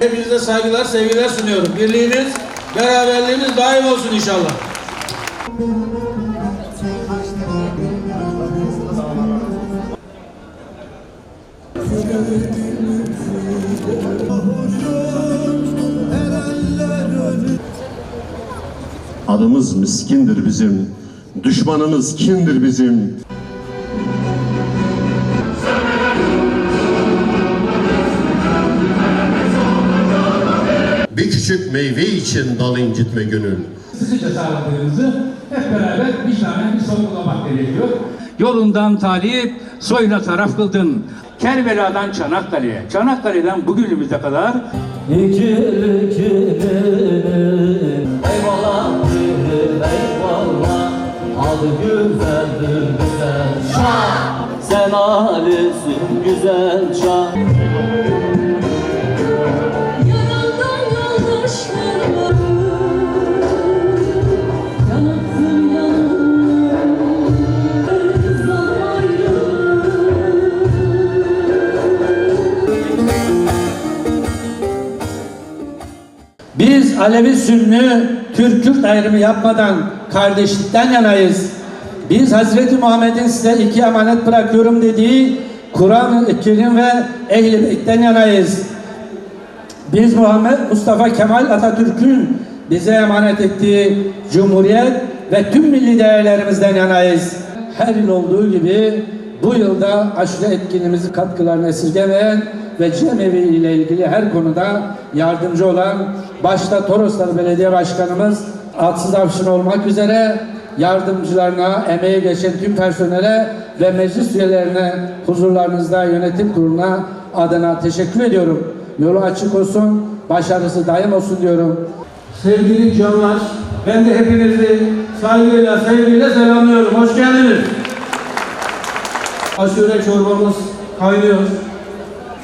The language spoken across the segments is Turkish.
Hepinize saygılar, sevgiler sunuyorum. Birliğiniz, beraberliğiniz daim olsun inşallah. Adımız miskindir bizim, düşmanımız kindir bizim. Bir küçük meyve için dal incitme gönül. Sizin cesaretlerinizi hep beraber vicdanen bir sorgulamak gerekiyor. Yolundan talip, soyuna taraf kıldın. Kerbela'dan Çanakkale'ye, Çanakkale'den bugünümüze kadar İkili ikili güzel Zamanım Biz Alevi Sünni Türk Kürt ayrımı yapmadan kardeşlikten yanayız. Biz Hazreti Muhammed'in size iki emanet bırakıyorum dediği Kur'an-ı Kerim ve Ehl-i Beyt'ten yanayız. Biz Muhammed Mustafa Kemal Atatürk'ün bize emanet ettiği Cumhuriyet ve tüm milli değerlerimizden yanayız. Her yıl olduğu gibi bu yılda aşure etkinliğimizi katkılarını esirgemeyen ve cemevi ile ilgili her konuda yardımcı olan başta Toroslar Belediye Başkanımız Atsız Avşin olmak üzere yardımcılarına, emeği geçen tüm personele ve meclis üyelerine huzurlarınızda yönetim kuruluna adına teşekkür ediyorum. Yolu açık olsun, başarısı daim olsun diyorum. Sevgili canlar, ben de hepinizi saygıyla, sevgiyle selamlıyorum. Hoş geldiniz. Aşure çorbamız kaynıyor.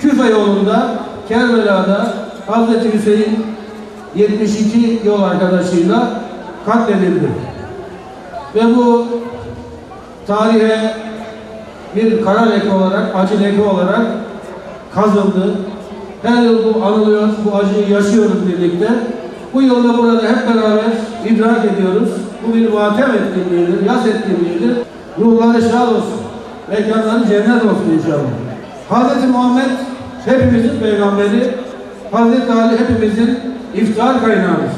Küfe yolunda, Kerbela'da Hazreti Hüseyin 72 yol arkadaşıyla katledildi. Ve bu tarihe bir kara leke olarak, acı leke olarak kazındı. Her yıl bu anılıyor, bu acıyı yaşıyoruz birlikte. Bu yılda burada hep beraber idrak ediyoruz. Bu bir matem etkinliğidir, yas etkinliğidir. Ruhları şad olsun. Mekanları cennet olsun inşallah. Hz. Muhammed hepimizin peygamberi, Hz. Ali hepimizin iftihar kaynağıdır.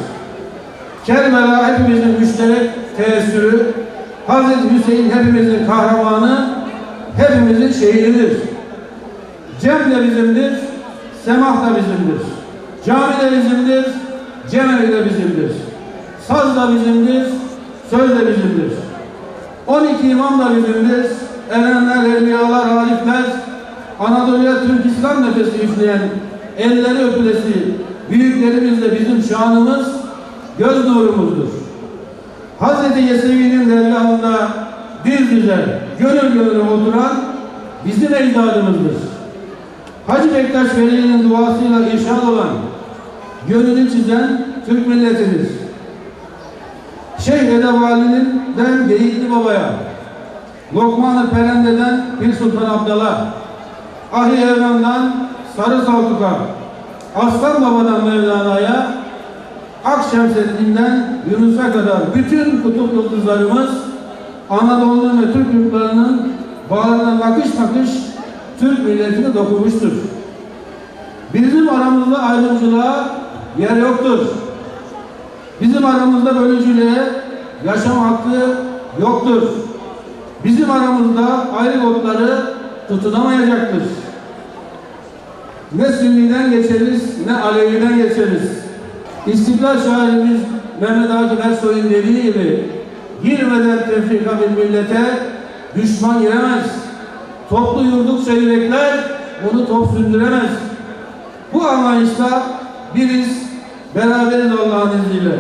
Kerbela hepimizin müşterek teessürü, Hz. Hüseyin hepimizin kahramanı, hepimizin şehididir. Cem de bizimdir, semah da bizimdir. Cami de bizimdir, cemevi de bizimdir. Saz da bizimdir, söz de bizimdir. 12 imam da bizimdir. Erenler, evliyalar, halifler, Anadolu'ya Türk İslam nefesi üfleyen, elleri öpülesi, büyüklerimiz de bizim şanımız, göz nurumuzdur. Hazreti Yesevi'nin dergahında bir güzel, gönül gönüle oturan bizim ecdadımızdır. Hacı Bektaş Veli'nin duasıyla inşaat olan, gönlünü çizen Türk milletidir. Şeyh Edebali'nin den Geyikli Baba'ya, Lokman-ı Perende'den Pir Sultan Abdal'a, Ahi Evran'dan Sarı Saltuk'a, Aslan Baba'dan Mevlana'ya, Akşemseddin'den Yunus'a kadar bütün kutup yıldızlarımız Anadolu'nun ve Türk yurtlarının bağrına nakış nakış Türk milletine dokunmuştur. Bizim aramızda ayrımcılığa yer yoktur. Bizim aramızda bölücülüğe yaşam hakkı yoktur. Bizim aramızda ayrı otları tutunamayacaktır. Ne Sünni'den geçeriz, ne Alevi'den geçeriz. İstiklal şairimiz Mehmet Akif Ersoy'un dediği gibi girmeden tefrika bir millete düşman giremez. Toplu yurdukça yürekler onu top sündüremez. Bu anlayışla biriz, beraberiz Allah'ın izniyle.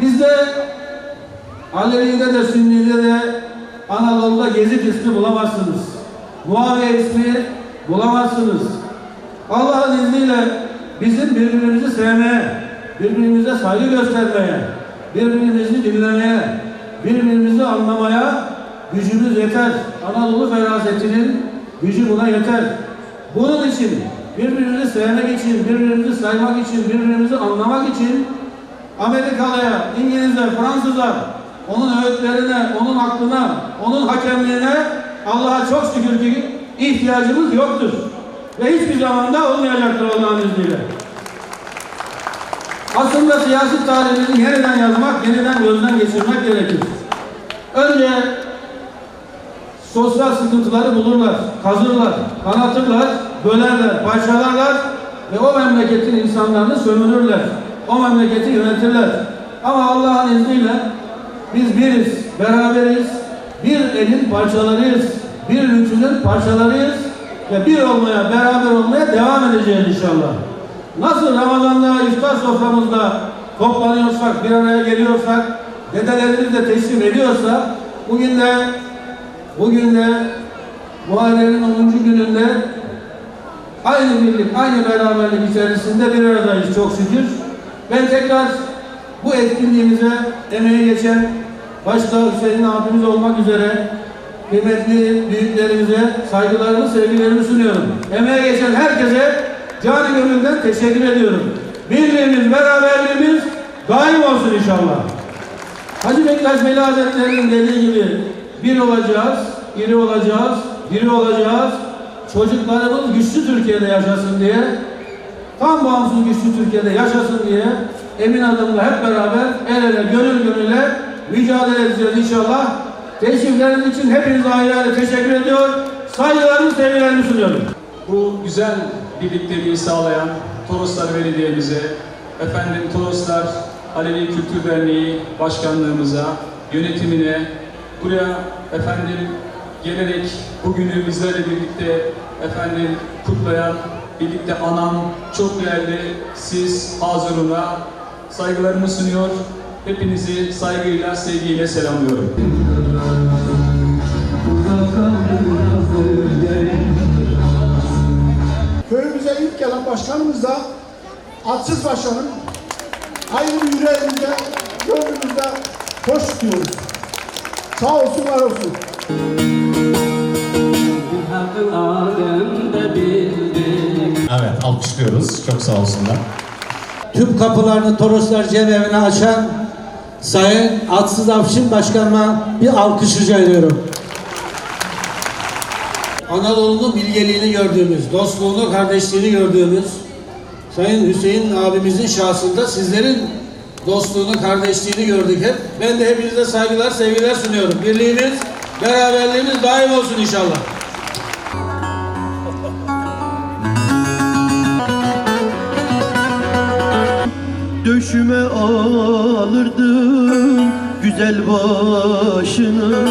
Bizde Alevi'de de Sünni'de de Anadolu'da Gezid ismi bulamazsınız. Muaviye ismi bulamazsınız. Allah'ın izniyle bizim birbirimizi sevmeye, birbirimize saygı göstermeye, birbirimizi dinlemeye, birbirimizi anlamaya gücümüz yeter. Anadolu ferasetinin gücü buna yeter. Bunun için birbirimizi sevmek için, birbirimizi saymak için, birbirimizi anlamak için Amerikalıya, İngiliz'e, Fransız'a, onun öğütlerine, onun aklına, onun hakemliğine Allah'a çok şükür ki ihtiyacımız yoktur. Ve hiçbir zamanda olmayacaktır Allah'ın izniyle. Aslında siyasi tarihini yeniden yazmak, yeniden gözden geçirmek gerekir. Önce sosyal sıkıntıları bulurlar, kazırlar, kanatırlar, bölerler, parçalarlar ve o memleketin insanlarını sömürürler. O memleketi yönetirler. Ama Allah'ın izniyle biz biriz, beraberiz, bir elin parçalarıyız, bir ülkünün parçalarıyız ve bir olmaya, beraber olmaya devam edeceğiz inşallah. Nasıl Ramazan'da iftar soframızda toplanıyorsak, bir araya geliyorsak, dedelerimiz de teşrif ediyorsa, bugün de bugün de Muharrem'in 10. gününde aynı birlik, aynı beraberlik içerisinde bir aradayız çok şükür. Ben tekrar bu etkinliğimize emeği geçen başta Hüseyin abimiz olmak üzere kıymetli büyüklerimize saygılarımı, sevgilerimi sunuyorum. Emeğe geçen herkese canı gönülden teşekkür ediyorum. Birliğimiz, beraberliğimiz daim olsun inşallah. Hacı Bektaş Veli Hazretleri'nin dediği gibi bir olacağız, iri olacağız, diri olacağız. Çocuklarımız güçlü Türkiye'de yaşasın diye, tam bağımsız güçlü Türkiye'de yaşasın diye emin adımla hep beraber el ele, gönül gönüle mücadele edeceğiz inşallah. Teşrifleriniz için hepinize ayrı ayrı teşekkür ediyor. Saygılarımı, sevgilerimi sunuyorum. Bu güzel birlikteliği sağlayan Toroslar Belediye'mize, efendim Toroslar Alevi Kültür Derneği Başkanlığımıza, yönetimine, buraya efendim gelerek bugünü bizlerle birlikte efendim kutlayan, birlikte anan çok değerli siz Hazırun'a saygılarımı sunuyor. Hepinizi saygıyla, sevgiyle selamlıyorum. Köyümüze ilk gelen başkanımız da Atsız Başkanım. Ayrı yüreğimizde, gönlümüzde hoş tutuyoruz. Sağ olsun, var olsun. Evet, alkışlıyoruz. Çok sağ olsunlar. Tüm kapılarını Toroslar Cemevi'ne açan Sayın Atsız Afşin Başkanıma bir alkış rica ediyorum. Anadolu'nun bilgeliğini gördüğümüz, dostluğunu, kardeşliğini gördüğümüz Sayın Hüseyin abimizin şahsında sizlerin dostluğunu, kardeşliğini gördük hep. Ben de hepinize saygılar, sevgiler sunuyorum. Birliğimiz, beraberliğimiz daim olsun inşallah. Döşüme alırdım güzel başını.